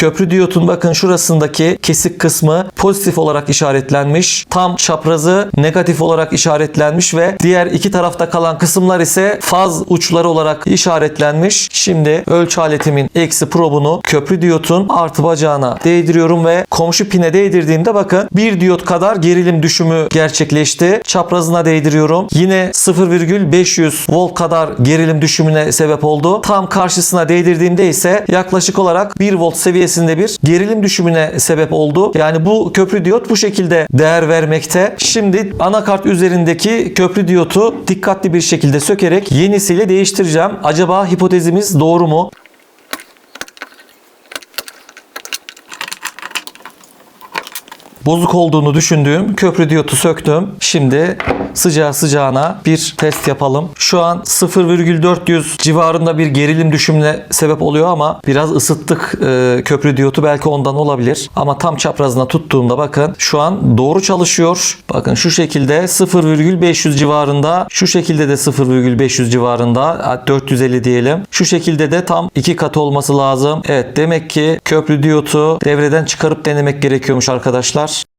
Köprü diyotun bakın şurasındaki kesik kısmı pozitif olarak işaretlenmiş. Tam çaprazı negatif olarak işaretlenmiş ve diğer iki tarafta kalan kısımlar ise faz uçları olarak işaretlenmiş. Şimdi ölçü aletimin eksi probunu köprü diyotun artı bacağına değdiriyorum ve komşu pine değdirdiğimde bakın bir diyot kadar gerilim düşümü gerçekleşti. Çaprazına değdiriyorum. Yine 0,500 volt kadar gerilim düşümüne sebep oldu. Tam karşısına değdirdiğimde ise yaklaşık olarak 1 volt seviyesinde bir gerilim düşümüne sebep oldu. Yani bu köprü diyot bu şekilde değer vermekte. Şimdi anakart üzerindeki köprü diyotu dikkatli bir şekilde sökerek yenisiyle değiştireceğim. Acaba hipotezimiz doğru mu? bozuk olduğunu düşündüğüm köprü diyotu söktüm. Şimdi sıcağı sıcağına bir test yapalım. Şu an 0,400 civarında bir gerilim düşümüne sebep oluyor ama biraz ısıttık e, köprü diyotu belki ondan olabilir. Ama tam çaprazına tuttuğumda bakın şu an doğru çalışıyor. Bakın şu şekilde 0,500 civarında şu şekilde de 0,500 civarında 450 diyelim. Şu şekilde de tam iki kat olması lazım. Evet demek ki köprü diyotu devreden çıkarıp denemek gerekiyormuş arkadaşlar.